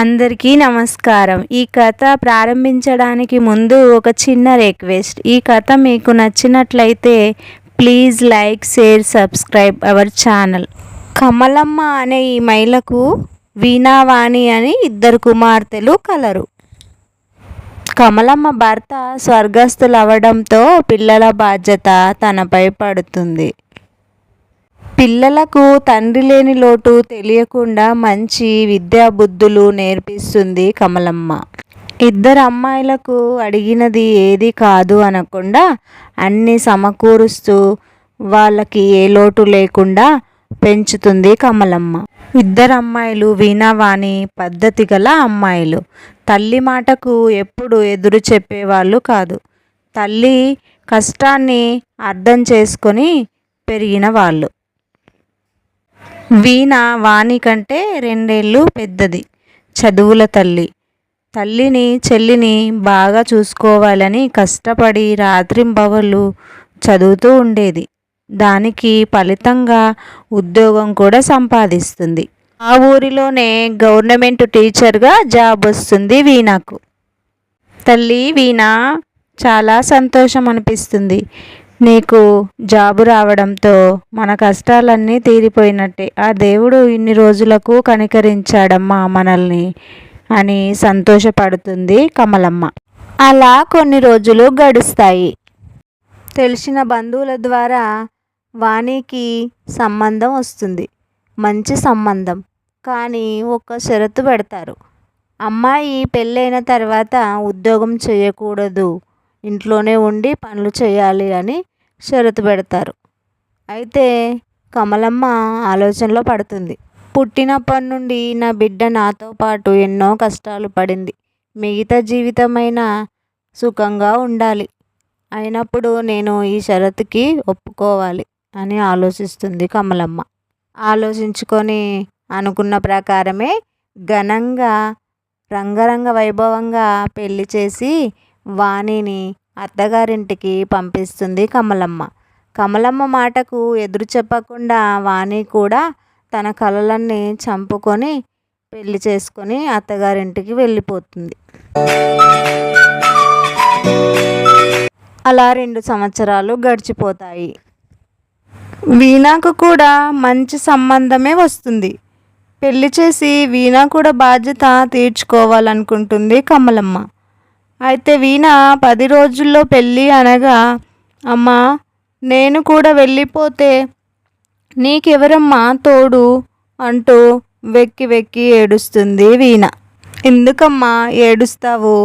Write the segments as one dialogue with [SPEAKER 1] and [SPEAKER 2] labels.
[SPEAKER 1] అందరికీ నమస్కారం. ఈ కథ ప్రారంభించడానికి ముందు ఒక చిన్న రిక్వెస్ట్. ఈ కథ మీకు నచ్చినట్లయితే please like share subscribe our channel. Kamalamma అనే ఈ మహిళకు వీణావాణి అని ఇద్దరు కుమార్తెలు కలరు. కమలమ్మ భర్త స్వర్గస్థులవ్వడంతో పిల్లల బాధ్యత తనపై పడుతుంది. పిల్లలకు తండ్రి లేని లోటు తెలియకుండా మంచి విద్యా బుద్ధులు నేర్పిస్తుంది కమలమ్మ. ఇద్దరు అమ్మాయిలకు అడిగినది ఏది కాదు అనకుండా అన్నీ సమకూరుస్తూ వాళ్ళకి ఏ లోటు లేకుండా పెంచుతుంది కమలమ్మ. ఇద్దరు అమ్మాయిలు వీణావాణి పద్ధతి గల అమ్మాయిలు. తల్లి మాటకు ఎప్పుడు ఎదురు చెప్పేవాళ్ళు కాదు. తల్లి కష్టాన్ని అర్థం చేసుకొని పెరిగిన వాళ్ళు. వీణ వాణి కంటే రెండేళ్ళు పెద్దది. చదువుల తల్లి. తల్లిని చెల్లిని బాగా చూసుకోవాలని కష్టపడి రాత్రింబవళ్ళు చదువుతూ ఉండేది. దానికి ఫలితంగా ఉద్యోగం కూడా సంపాదిస్తుంది. ఆ ఊరిలోనే గవర్నమెంట్ టీచర్గా జాబ్ వస్తుంది వీణకు. తల్లి వీణ చాలా సంతోషం అనిపిస్తుంది నీకు జాబు రావడంతో మన కష్టాలన్నీ తీరిపోయినట్టే. ఆ దేవుడు ఇన్ని రోజులకు కనికరించాడమ్మా మనల్ని అని సంతోషపడుతుంది కమలమ్మ. అలా కొన్ని రోజులు గడుస్తాయి. తెలిసిన బంధువుల ద్వారా వాణికి సంబంధం వస్తుంది. మంచి సంబంధం. కానీ ఒక షరతు పెడతారు. అమ్మాయి పెళ్ళైన తర్వాత ఉద్యోగం చేయకూడదు. ఇంట్లోనే ఉండి పనులు చేయాలి అని షరతు పెడతారు. అయితే కమలమ్మ ఆలోచనలో పడుతుంది. పుట్టినప్పటి నుండి నా బిడ్డ నాతో పాటు ఎన్నో కష్టాలు పడింది. మిగతా జీవితమైన సుఖంగా ఉండాలి. అయినప్పుడు నేను ఈ షరతుకి ఒప్పుకోవాలి అని ఆలోచిస్తుంది కమలమ్మ. ఆలోచించుకొని అనుకున్న ప్రకారమే ఘనంగా రంగరంగ వైభవంగా పెళ్ళి చేసి వాణిని అత్తగారింటికి పంపిస్తుంది కమలమ్మ. కమలమ్మ మాటకు ఎదురు చెప్పకుండా వాణి కూడా తన కలలన్నీ చంపుకొని పెళ్ళి చేసుకొని అత్తగారింటికి వెళ్ళిపోతుంది. అలా రెండు సంవత్సరాలు గడిచిపోతాయి. వీణాకు కూడా మంచి సంబంధమే వస్తుంది. పెళ్ళి చేసి వీణా కూడా బాధ్యత తీర్చుకోవాలనుకుంటుంది కమలమ్మ. అయితే వీణ పది రోజుల్లో పెళ్ళి అనగా అమ్మా నేను కూడా వెళ్ళిపోతే నీకెవరమ్మా తోడు? అంటూ వెక్కి వెక్కి ఏడుస్తుంది వీణ. ఎందుకమ్మా ఏడుస్తావు?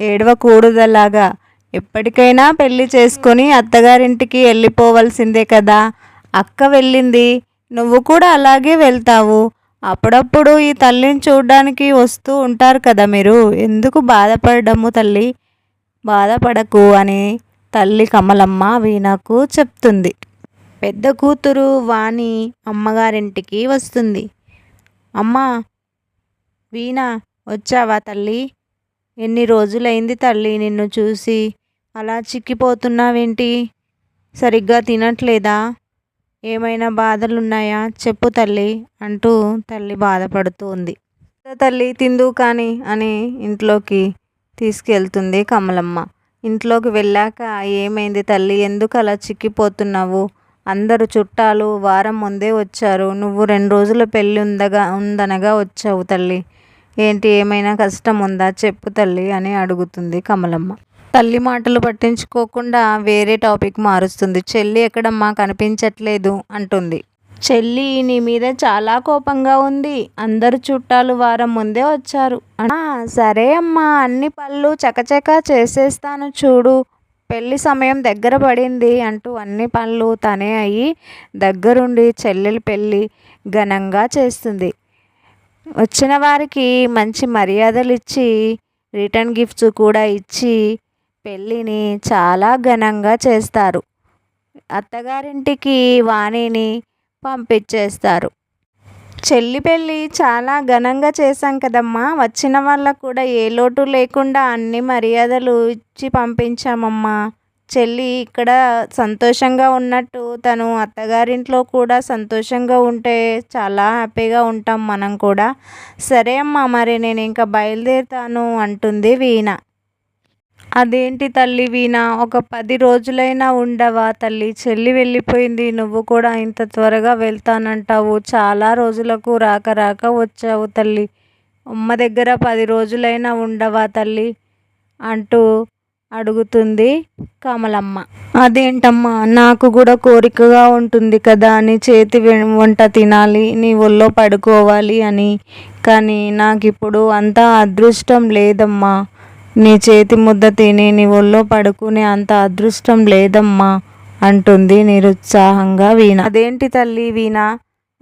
[SPEAKER 1] ఏడవకూడదలాగా. ఎప్పటికైనా పెళ్ళి చేసుకొని అత్తగారింటికి వెళ్ళిపోవలసిందే కదా. అక్క వెళ్ళింది నువ్వు కూడా అలాగే వెళ్తావు. అప్పుడప్పుడు ఈ తల్లిని చూడడానికి వస్తూ ఉంటారు కదా మీరు. ఎందుకు బాధపడము తల్లి? బాధపడకు అని తల్లి కమలమ్మ వీణకు చెప్తుంది. పెద్ద కూతురు వాణి అమ్మగారింటికి వస్తుంది. అమ్మ వీణ వచ్చావా తల్లి? ఎన్ని రోజులైంది తల్లి నిన్ను చూసి? అలా చిక్కిపోతున్నావేంటి? సరిగ్గా తినట్లేదా? ఏమైనా బాధలున్నాయా? చెప్పు తల్లి అంటూ తల్లి బాధపడుతూ ఉంది. తల్లి తిందు కానీ అని ఇంట్లోకి తీసుకెళ్తుంది కమలమ్మ. ఇంట్లోకి వెళ్ళాక ఏమైంది తల్లి? ఎందుకు అలా చిక్కిపోతున్నావు? అందరు చుట్టాలు వారం ముందే వచ్చారు. నువ్వు రెండు రోజుల పెళ్ళి ఉందగా ఉందనగా వచ్చావు తల్లి. ఏంటి? ఏమైనా కష్టం ఉందా? చెప్పు తల్లి అని అడుగుతుంది కమలమ్మ. తల్లి మాటలు పట్టించుకోకుండా వేరే టాపిక్ మారుస్తుంది. చెల్లి ఎక్కడమ్మా కనిపించట్లేదు అంటుంది. చెల్లి నీ మీద చాలా కోపంగా ఉంది. అందరు చుట్టాలు వారం ముందే వచ్చారు. సరే అమ్మా అన్ని పళ్ళు చకచక చేసేస్తాను చూడు. పెళ్ళి సమయం దగ్గర పడింది అంటూ అన్ని పనులు తనే అయ్యి దగ్గరుండి చెల్లెలు పెళ్ళి ఘనంగా చేస్తుంది. వచ్చిన వారికి మంచి మర్యాదలు ఇచ్చి రిటర్న్ గిఫ్ట్స్ కూడా ఇచ్చి పెళ్ళిని చాలా ఘనంగా చేస్తారు. అత్తగారింటికి వాణిని పంపించేస్తారు. చెల్లి పెళ్ళి చాలా ఘనంగా చేశాం కదమ్మా. వచ్చిన వాళ్ళకు కూడా ఏ లోటు లేకుండా అన్ని మర్యాదలు ఇచ్చి పంపించామమ్మా. చెల్లి ఇక్కడ సంతోషంగా ఉన్నట్టు తను అత్తగారింట్లో కూడా సంతోషంగా ఉంటే చాలా హ్యాపీగా ఉంటాం మనం కూడా. సరే అమ్మా మరి నేను ఇంకా బయలుదేరుతాను అంటుంది వీణ. అదేంటి తల్లి వీణ? ఒక పది రోజులైనా ఉండవా తల్లి? చెల్లి వెళ్ళిపోయింది. నువ్వు కూడా ఇంత త్వరగా వెళ్తానంటావు. చాలా రోజులకు రాక రాక వచ్చావు తల్లి. అమ్మ దగ్గర పది రోజులైనా ఉండవా తల్లి? అంటూ అడుగుతుంది కమలమ్మ. అదేంటమ్మా? నాకు కూడా కోరికగా ఉంటుంది కదా. అని చేతి వంట తినాలి. నీ ఒళ్ళో పడుకోవాలి అని. కానీ నాకు ఇప్పుడు అంత అదృష్టం లేదమ్మా. నీ చేతి ముద్ద తిని నీ ఒళ్ళో పడుకునే అంత అదృష్టం లేదమ్మా అంటుంది నిరుత్సాహంగా వీణ. అదేంటి తల్లి వీణ?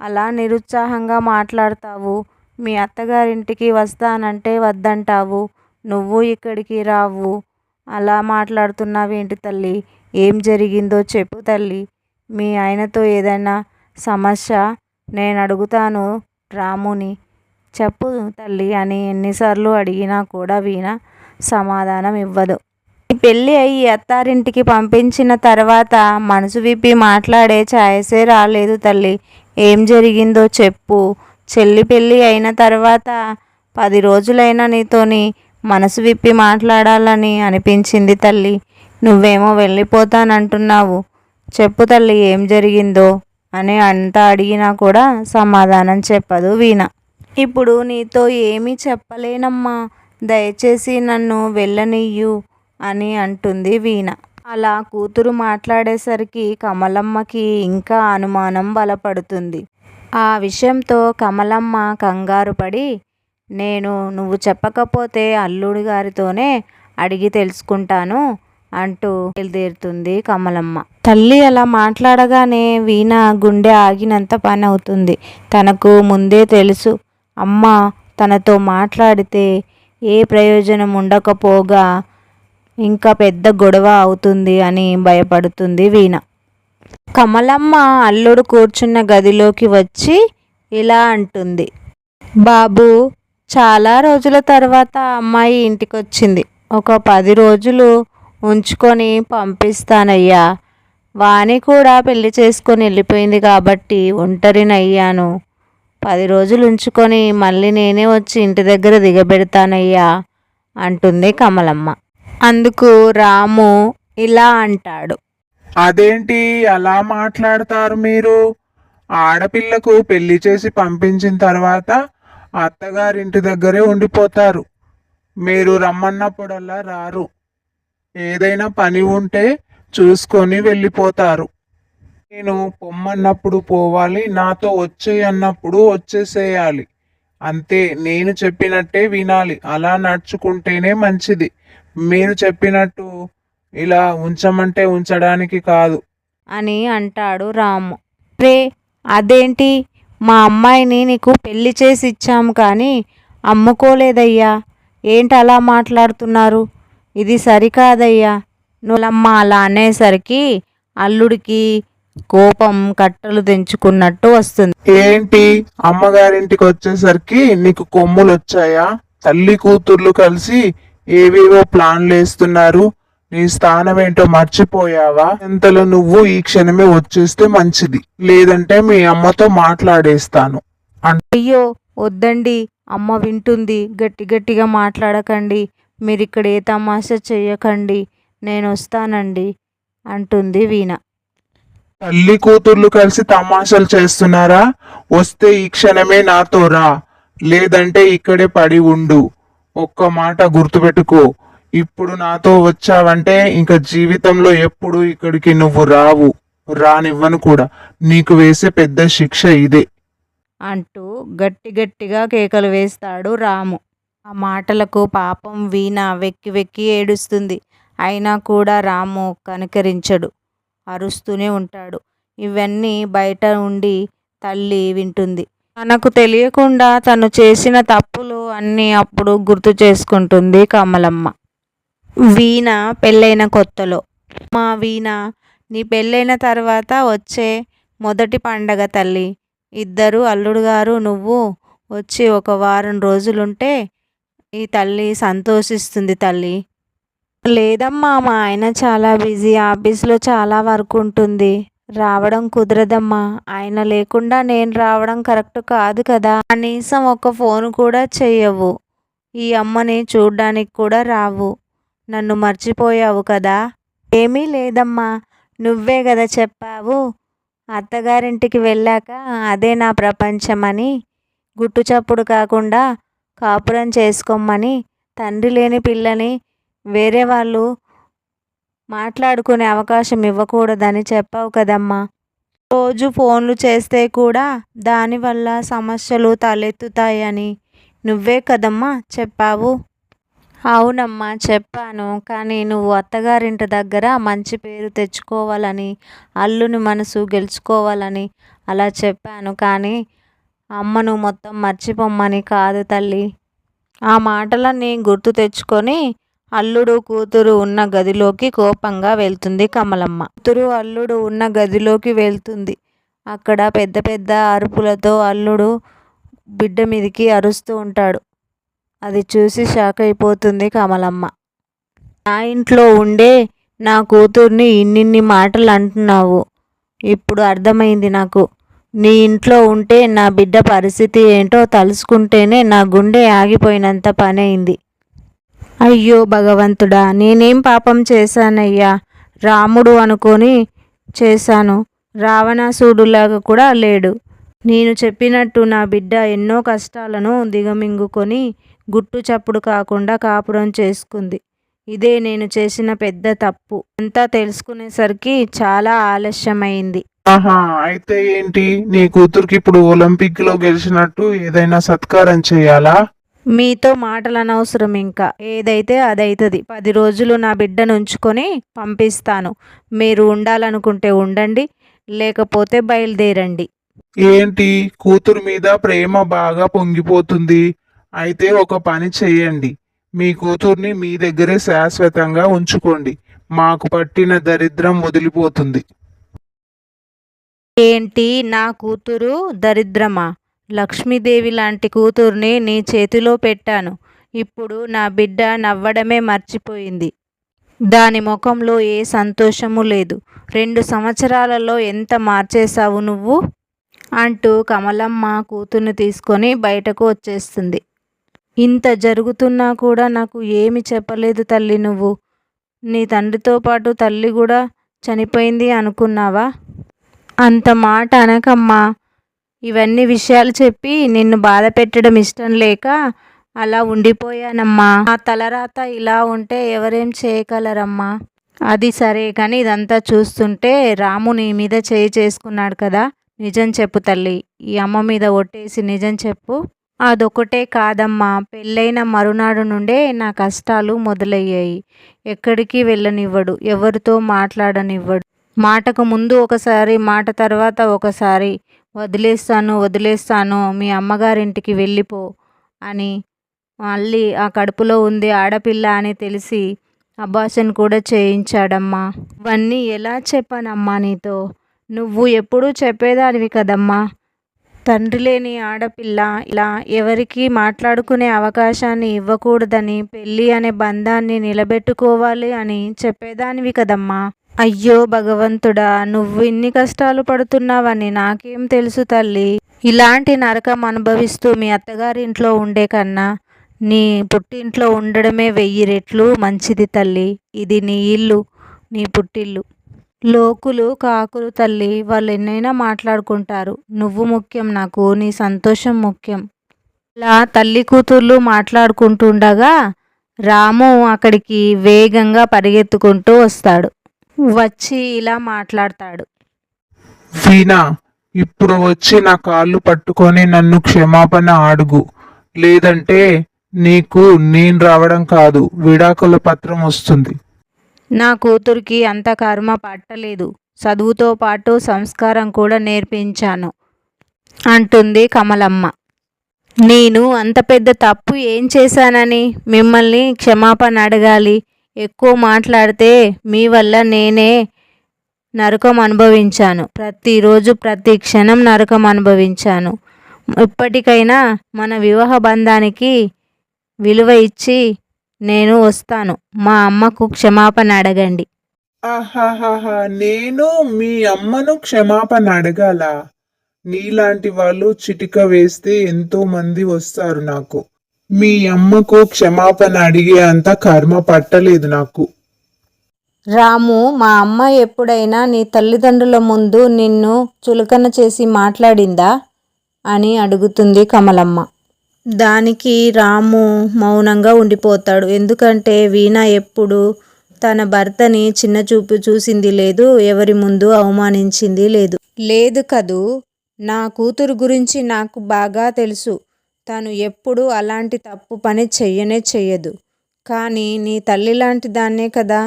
[SPEAKER 1] అలా నిరుత్సాహంగా మాట్లాడతావు. మీ అత్తగారింటికి వస్తానంటే వద్దంటావు. నువ్వు ఇక్కడికి రావు. అలా మాట్లాడుతున్నావేంటి తల్లి? ఏం జరిగిందో చెప్పు తల్లి. మీ ఆయనతో ఏదైనా సమస్య? నేను అడుగుతాను రాముని. చెప్పు తల్లి అని ఎన్నిసార్లు అడిగినా కూడా వీణ సమాధానం ఇవ్వదు ఈ పెళ్ళి అయ్యి అత్తారింటికి పంపించిన తర్వాత మనసు విప్పి మాట్లాడే ఛాయసే రాలేదు తల్లి. ఏం జరిగిందో చెప్పు. చెల్లి పెళ్ళి అయిన తర్వాత పది రోజులైనా నీతోని మనసు విప్పి మాట్లాడాలని అనిపించింది తల్లి. నువ్వేమో వెళ్ళిపోతానంటున్నావు. చెప్పు తల్లి ఏం జరిగిందో అని అంత అడిగినా కూడా సమాధానం చెప్పదు వీణ. ఇప్పుడు నీతో ఏమీ చెప్పలేనమ్మా. దయచేసి నన్ను వెళ్ళనియ్యు అని అంటుంది వీణ. అలా కూతురు మాట్లాడేసరికి కమలమ్మకి ఇంకా అనుమానం బలపడుతుంది. ఆ విషయంతో కమలమ్మ కంగారు పడి నేను నువ్వు చెప్పకపోతే అల్లుడి గారితోనే అడిగి తెలుసుకుంటాను అంటూ బయలుదేరుతుంది కమలమ్మ. తల్లి అలా మాట్లాడగానే వీణ గుండె ఆగినంత పని అవుతుంది తనకు ముందే తెలుసు అమ్మ తనతో మాట్లాడితే ఏ ప్రయోజనం ఉండకపోగా ఇంకా పెద్ద గొడవ అవుతుంది అని భయపడుతుంది వీణ. కమలమ్మ అల్లుడు కూర్చున్న గదిలోకి వచ్చి ఇలా అంటుంది. బాబు చాలా రోజుల తర్వాత అమ్మాయి ఇంటికి వచ్చింది ఒక పది రోజులు ఉంచుకొని పంపిస్తానయ్యా. వాణి కూడా పెళ్ళి చేసుకొని వెళ్ళిపోయింది కాబట్టి ఒంటరినయ్యాను. పది రోజులు ఉంచుకొని మళ్ళీ నేనే వచ్చి ఇంటి దగ్గర దిగబెడతానయ్యా అంటుంది కమలమ్మ. అందుకు రాము ఇలా అంటాడు.
[SPEAKER 2] అదేంటి అలా మాట్లాడతారు మీరు? ఆడపిల్లకు పెళ్ళి చేసి పంపించిన తర్వాత అత్తగారింటి దగ్గరే ఉండిపోతారు. మీరు రమ్మన్నప్పుడల్లా రారు. ఏదైనా పని ఉంటే చూసుకొని వెళ్ళిపోతారు. నేను పొమ్మన్నప్పుడు పోవాలి నాతో వచ్చేయి అన్నప్పుడు వచ్చేసేయాలి. అంతే నేను చెప్పినట్టే వినాలి. అలా నడుచుకుంటేనే మంచిది. మీరు చెప్పినట్టు ఇలా ఉంచమంటే ఉంచడానికి కాదు.
[SPEAKER 1] అని అంటాడు రాము. రే అదేంటి? మా అమ్మాయిని నీకు పెళ్ళి చేసి ఇచ్చాము కానీ అమ్ముకోలేదయ్యా. ఏంటి అలా మాట్లాడుతున్నారు? ఇది సరికాదయ్యా. నువ్వమ్మ అలా అనేసరికి అల్లుడికి కోపం కట్టలు తెంచుకున్నట్టు వస్తుంది.
[SPEAKER 2] ఏంటి? అమ్మగారింటికి వచ్చేసరికి నీకు కొమ్ములు వచ్చాయా తల్లి కూతుర్లు కలిసి ఏవేవో ప్లాన్లు వేస్తున్నారు నీ స్థానం ఏంటో మర్చిపోయావా? ఎంతలో నువ్వు ఈ క్షణమే వచ్చేస్తే మంచిది. లేదంటే మీ అమ్మతో మాట్లాడేస్తాను.
[SPEAKER 1] అయ్యో వద్దండి. అమ్మ వింటుంది. గట్టి గట్టిగా మాట్లాడకండి. మీరు ఇక్కడ ఏ తమాషా చేయకండి నేను వస్తానండి అంటుంది వీణ.
[SPEAKER 2] తల్లి కూతుర్లు కలిసి తమాషాలు చేస్తున్నారా? వస్తే ఈ క్షణమే నాతో రా. లేదంటే ఇక్కడే పడి ఉండు. ఒక్క మాట గుర్తుపెట్టుకో. ఇప్పుడు నాతో వచ్చావంటే ఇంకా జీవితంలో ఎప్పుడు ఇక్కడికి నువ్వు రావు. రానివ్వను కూడా. నీకు వేసే పెద్ద శిక్ష ఇదే.
[SPEAKER 1] అంటూ గట్టి గట్టిగా కేకలు వేస్తాడు రాము. ఆ మాటలకు పాపం వీణ వెక్కి వెక్కి ఏడుస్తుంది. అయినా కూడా రాము కనికరించడు. అరుస్తూనే ఉంటాడు. ఇవన్నీ బయట ఉండి తల్లి వింటుంది. తనకు తెలియకుండా తను చేసిన తప్పులు అన్నీ అప్పుడు గుర్తు చేసుకుంటుంది కమలమ్మ. వీణ పెళ్ళైన కొత్తలో. మా వీణ నీ పెళ్ళైన తర్వాత వచ్చే మొదటి పండగ తల్లి. ఇద్దరు అల్లుడు గారు నువ్వు వచ్చి ఒక వారం రోజులుంటే ఈ తల్లి సంతోషిస్తుంది తల్లి. లేదమ్మా మా ఆయన చాలా బిజీ. ఆఫీస్లో చాలా వర్క్ ఉంటుంది. రావడం కుదరదమ్మా. ఆయన లేకుండా నేను రావడం కరెక్ట్ కాదు కదా. కనీసం ఒక ఫోన్ కూడా చెయ్యవు. ఈ అమ్మని చూడ్డానికి కూడా రావు. నన్ను మర్చిపోయావు కదా. ఏమీ లేదమ్మా. నువ్వే కదా చెప్పావు. అత్తగారింటికి వెళ్ళాక అదే నా ప్రపంచమని. గుట్టు చప్పుడు కాకుండా కాపురం చేసుకోమని. తండ్రి లేని పిల్లని వేరే వాళ్ళు మాట్లాడుకునే అవకాశం ఇవ్వకూడదని చెప్పావు కదమ్మా. రోజు ఫోన్లు చేస్తే కూడా దానివల్ల సమస్యలు తలెత్తుతాయని నువ్వే కదమ్మా చెప్పావు. అవునమ్మా చెప్పాను కానీ నువ్వు అత్తగారింటి దగ్గర మంచి పేరు తెచ్చుకోవాలని అల్లుని మనసు గెలుచుకోవాలని అలా చెప్పాను కానీ అమ్మను మొత్తం మర్చిపోమ్మని కాదు తల్లి. ఆ మాటలన్నీ గుర్తు తెచ్చుకొని అల్లుడు కూతురు ఉన్న గదిలోకి కోపంగా వెళ్తుంది కమలమ్మ. కూతురు అల్లుడు ఉన్న గదిలోకి వెళ్తుంది. అక్కడ పెద్ద పెద్ద అరుపులతో అల్లుడు బిడ్డ మీదికి అరుస్తూ ఉంటాడు. అది చూసి షాక్ అయిపోతుంది కమలమ్మ. నా ఇంట్లో ఉండే నా కూతుర్ని ఇన్నిన్ని మాటలు అంటున్నావు? ఇప్పుడు అర్థమైంది నాకు. నీ ఇంట్లో ఉంటే నా బిడ్డ పరిస్థితి ఏంటో తలుసుకుంటేనే నా గుండె ఆగిపోయినంత పని అయింది అయ్యో భగవంతుడా నేనేం పాపం చేశానయ్యా? రాముడు అనుకొని చేశాను. రావణాసుడులాగా కూడా లేడు. నేను చెప్పినట్టు నా బిడ్డ ఎన్నో కష్టాలను దిగమింగుకొని గుట్టు చప్పుడు కాకుండా కాపురం చేసుకుంది. ఇదే నేను చేసిన పెద్ద తప్పు. అంతా తెలుసుకునేసరికి చాలా ఆలస్యమైంది.
[SPEAKER 2] ఆహా అయితే ఏంటి? నీ కూతురికి ఇప్పుడు ఒలింపిక్లో గెలిచినట్టు ఏదైనా సత్కారం చేయాలా?
[SPEAKER 1] మీతో మాటలు అనవసరం ఇంకా. ఏదైతే అదైతుంది పది రోజులు నా బిడ్డను ఉంచుకొని పంపిస్తాను. మీరు ఉండాలనుకుంటే ఉండండి లేకపోతే బయలుదేరండి.
[SPEAKER 2] ఏంటి? కూతురు మీద ప్రేమ బాగా పొంగిపోతుంది. అయితే ఒక పని చెయ్యండి. మీ కూతుర్ని మీ దగ్గరే శాశ్వతంగా ఉంచుకోండి. మాకు పట్టిన దరిద్రం వదిలిపోతుంది.
[SPEAKER 1] ఏంటి? నా కూతురు దరిద్రమా? లక్ష్మీదేవి లాంటి కూతుర్ని నీ చేతిలో పెట్టాను. ఇప్పుడు నా బిడ్డ నవ్వడమే మర్చిపోయింది. దాని ముఖంలో ఏ సంతోషము లేదు. రెండు సంవత్సరాలలో ఎంత మార్చేశావు నువ్వు? అంటూ కమలమ్మ కూతుర్ని తీసుకొని బయటకు వచ్చేస్తుంది. ఇంత జరుగుతున్నా కూడా నాకు ఏమి చెప్పలేదు తల్లి నువ్వు. నీ తండ్రితో పాటు తల్లి కూడా చనిపోయింది అనుకున్నావా? అంత మాట అనకమ్మా. ఇవన్నీ విషయాలు చెప్పి నిన్ను బాధ పెట్టడం ఇష్టం లేక అలా ఉండిపోయానమ్మా. ఆ తలరాత ఇలా ఉంటే ఎవరేం చేయగలరమ్మా? అది సరే కానీ ఇదంతా చూస్తుంటే రాము నీ మీద చేయి చేసుకున్నాడు కదా? నిజం చెప్పు తల్లి. ఈ అమ్మ మీద ఒట్టేసి నిజం చెప్పు. అదొకటే కాదమ్మా. పెళ్ళైన మరునాడు నుండే నా కష్టాలు మొదలయ్యాయి. ఎక్కడికి వెళ్ళనివ్వడు. ఎవరితో మాట్లాడనివ్వడు. మాటకు ముందు ఒకసారి మాట తర్వాత ఒకసారి. వదిలేస్తాను వదిలేస్తాను మీ అమ్మగారింటికి వెళ్ళిపో అని మళ్ళీ ఆ కడుపులో ఉంది ఆడపిల్ల అని తెలిసి అబార్షన్ కూడా చేయించాడమ్మా. ఇవన్నీ ఎలా చెప్పానమ్మా నీతో? నువ్వు ఎప్పుడూ చెప్పేదానివి కదమ్మా. తండ్రి లేని ఆడపిల్ల ఇలా ఎవరికి మాట్లాడుకునే అవకాశాన్ని ఇవ్వకూడదని పెళ్ళి అనే బంధాన్ని నిలబెట్టుకోవాలి అని చెప్పేదానివి కదమ్మా. అయ్యో భగవంతుడా నువ్వు ఇన్ని కష్టాలు పడుతున్నావని నాకేం తెలుసు తల్లి. ఇలాంటి నరకం అనుభవిస్తూ మీ అత్తగారింట్లో ఉండే కన్నా నీ పుట్టింట్లో ఉండడమే వెయ్యి రెట్లు మంచిది తల్లి. ఇది నీ ఇల్లు నీ పుట్టిల్లు. లోకులు కాకులు తల్లి వాళ్ళు ఎన్నైనా మాట్లాడుకుంటారు. నువ్వు ముఖ్యం నాకు నీ సంతోషం ముఖ్యం. ఇలా తల్లి కూతుర్లు మాట్లాడుకుంటుండగా రాము అక్కడికి వేగంగా పరిగెత్తుకుంటూ వస్తాడు. వచ్చి ఇలా మాట్లాడతాడు.
[SPEAKER 2] వీణా ఇప్పుడు వచ్చి నా కాళ్ళు పట్టుకొని నన్ను క్షమాపణ అడుగు. లేదంటే నీకు నేను రావడం కాదు విడాకుల పత్రం వస్తుంది.
[SPEAKER 1] నా కూతురికి అంత కర్మ పట్టలేదు. చదువుతో పాటు సంస్కారం కూడా నేర్పించాను అంటుంది కమలమ్మ. నేను అంత పెద్ద తప్పు ఏం చేశానని మిమ్మల్ని క్షమాపణ అడగాలి. ఎక్కువ మాట్లాడితే మీ వల్ల నేనే నరకం అనుభవించాను. ప్రతిరోజు ప్రతి క్షణం నరకం అనుభవించాను. ఇప్పటికైనా మన వివాహ బంధానికి విలువ ఇచ్చి నేను వస్తాను. మా అమ్మకు క్షమాపణ అడగండి.
[SPEAKER 2] ఆహాహాహా నేను మీ అమ్మను క్షమాపణ అడగాల? నీలాంటి వాళ్ళు చిటిక వేస్తే ఎంతో మంది వస్తారు నాకు. మీ అమ్మకు క్షమాపణ అడిగే అంత కర్మ పట్టలేదు నాకు.
[SPEAKER 1] రాము మా అమ్మ ఎప్పుడైనా నీ తల్లిదండ్రుల ముందు నిన్ను చులకన చేసి మాట్లాడిందా? అని అడుగుతుంది కమలమ్మ. దానికి రాము మౌనంగా ఉండిపోతాడు. ఎందుకంటే వీణ ఎప్పుడు తన భర్తని చిన్న చూపు చూసింది లేదు ఎవరి ముందు అవమానించింది లేదు. లేదు కదూ నా కూతురు గురించి నాకు బాగా తెలుసు. తను ఎప్పుడు అలాంటి తప్పు పని చెయ్యనే చెయ్యదు. కానీ నీ తల్లి లాంటి దాన్నే కదా.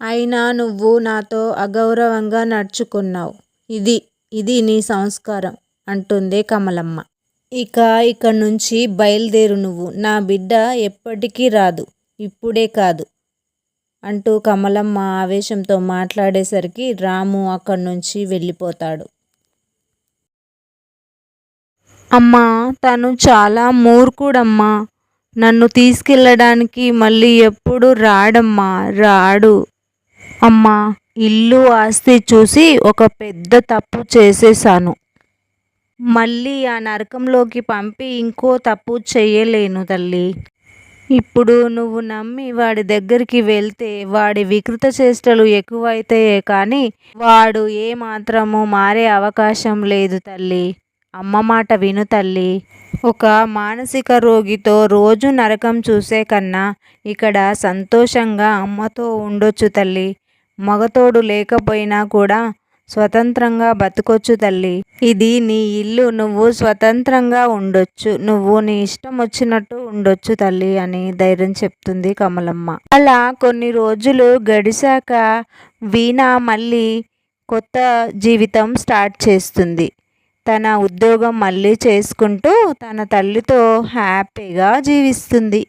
[SPEAKER 1] అయినా నువ్వు నాతో అగౌరవంగా నడుచుకున్నావు. ఇది ఇది నీ సంస్కారం అంటుంది కమలమ్మ. ఇక ఇక్కడి నుంచి బయలుదేరు నువ్వు. నా బిడ్డ ఎప్పటికీ రాదు. ఇప్పుడే కాదు అంటూ కమలమ్మ ఆవేశంతో మాట్లాడేసరికి రాము అక్కడి నుంచి వెళ్ళిపోతాడు. అమ్మా తను చాలా మూర్ఖుడమ్మా. నన్ను తీసుకెళ్ళడానికి మళ్ళీ ఎప్పుడు రాడమ్మా రాడు. అమ్మా ఇల్లు ఆస్తి చూసి ఒక పెద్ద తప్పు చేసేసాను మళ్ళీ ఆ నరకంలోకి పంపి ఇంకో తప్పు చేయలేను తల్లి. ఇప్పుడు నువ్వు నమ్మి వాడి దగ్గరికి వెళ్తే వాడి వికృత చేష్టలు ఎక్కువైతాయే కానీ వాడు ఏ మాత్రము మారే అవకాశం లేదు తల్లి. అమ్మ మాట విను తల్లి. ఒక మానసిక రోగితో రోజు నరకం చూసే కన్నా ఇక్కడ సంతోషంగా అమ్మతో ఉండొచ్చు తల్లి. మగతోడు లేకపోయినా కూడా స్వతంత్రంగా బతకొచ్చు తల్లి. ఇది నీ ఇల్లు నువ్వు స్వతంత్రంగా ఉండొచ్చు నువ్వు నీ ఇష్టం వచ్చినట్టు ఉండొచ్చు తల్లి అని ధైర్యం చెప్తుంది కమలమ్మ. అలా కొన్ని రోజులు గడిచాక వీణ మళ్ళీ కొత్త జీవితం స్టార్ట్ చేస్తుంది. తన ఉద్యోగం మళ్ళీ చేసుకుంటూ తన తల్లితో హ్యాపీగా జీవిస్తుంది.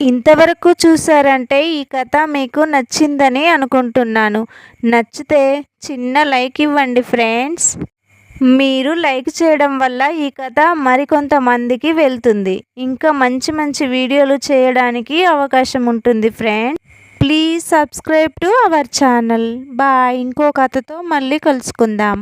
[SPEAKER 1] ఇంతవరకు చూసారంటే ఈ కథ మీకు నచ్చిందని అనుకుంటున్నాను. నచ్చితే చిన్న లైక్ ఇవ్వండి ఫ్రెండ్స్. మీరు లైక్ చేయడం వల్ల ఈ కథ మరికొంతమందికి వెళ్తుంది. ఇంకా మంచి మంచి వీడియోలు చేయడానికి అవకాశం ఉంటుంది friends please subscribe to our channel. Bye. ఇంకో కథతో మళ్ళీ కలుసుకుందాం.